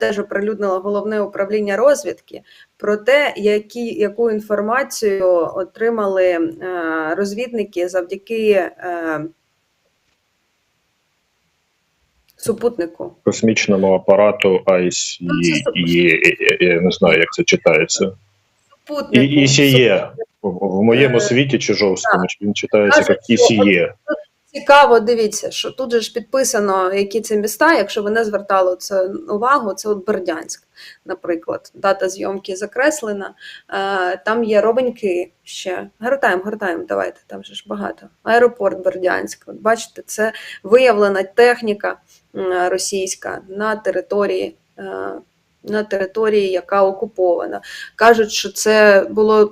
теж оприлюднило головне управління розвідки про те, які, яку інформацію отримали е, розвідники завдяки е, супутнику. Космічному апарату ICE, Ну, я не знаю, як це читається. І Супутнику. ICE. В, в моєму Е, світі чи жовтому він читається як що ICE. Цікаво, дивіться, що тут же ж підписано, які це міста. Якщо ви не звертали це увагу, це от Бердянськ, наприклад. Дата зйомки закреслена. Е, Там є Робеньки ще. Гортаємо, гортаємо, давайте, там же ж багато. Аеропорт Бердянськ. От бачите, це виявлена техніка російська на території. На території, яка окупована, кажуть, що це було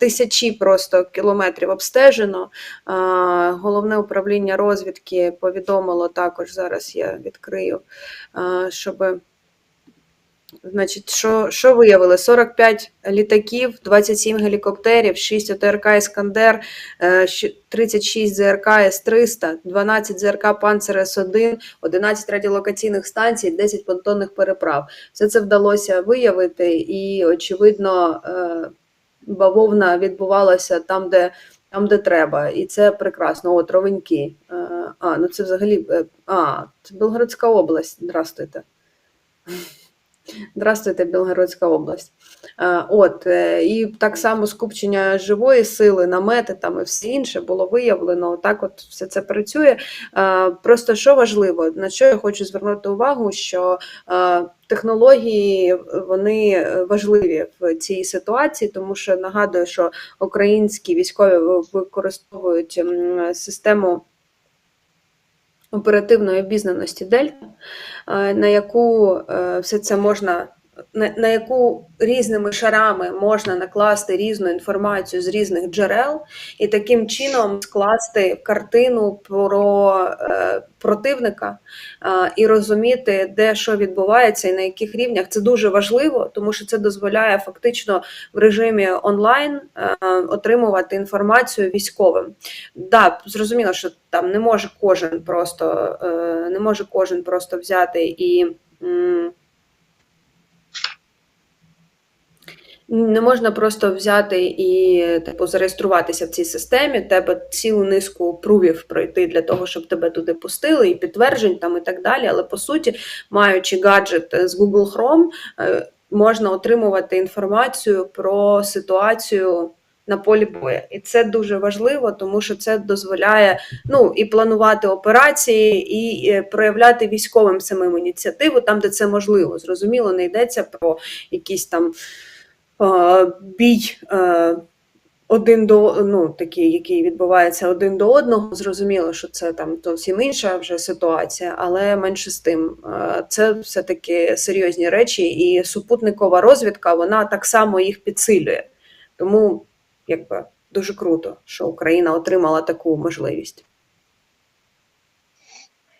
тисячі просто кілометрів обстежено. Головне управління розвідки повідомило також, зараз я відкрию, щоб. Значить, що, що виявили? 45 літаків, 27 гелікоптерів, 6 ОТРК Іскандер, е, 36 ЗРК С-300, 12 ЗРК Панцер С-1, 11 радіолокаційних станцій, 10 понтонних переправ. Все це вдалося виявити, і, очевидно, е, бавовна відбувалася там, де там, де треба, і це прекрасно. От ровеньки. Е, А, ну це взагалі. е, А, це Білгородська область. Здравствуйте. Здравствуйте, Білгородська область. От, і так само скупчення живої сили, намети там і все інше було виявлено. Так, от все це працює. Просто що важливо, на що я хочу звернути увагу, що технології вони важливі в цій ситуації, тому що нагадую, що українські військові використовують систему оперативної обізнаності Дельта, е, на яку е, все це можна. На, яку різними шарами можна накласти різну інформацію з різних джерел, і таким чином скласти картину про е, противника е, і розуміти, де що відбувається і на яких рівнях. Це дуже важливо, тому що це дозволяє фактично в режимі онлайн е, отримувати інформацію військовим. Да, зрозуміло, що там не може кожен просто е, не може кожен просто взяти і. Не можна просто взяти і типу зареєструватися в цій системі. Тебе цілу низку прувів пройти для того, щоб тебе туди пустили, і підтверджень там і так далі. Але по суті, маючи гаджет з Google Chrome, е, можна отримувати інформацію про ситуацію на полі бою. І це дуже важливо, тому що це дозволяє ну і планувати операції, і е, проявляти військовим самим ініціативу там, де це можливо. Зрозуміло, не йдеться про якісь там бій. е, Один до ну такий, який відбувається один до одного, зрозуміло, що це там зовсім інша вже ситуація, але менше з тим, е, це все таки серйозні речі, і супутникова розвідка вона так само їх підсилює. Тому якби дуже круто, що Україна отримала таку можливість.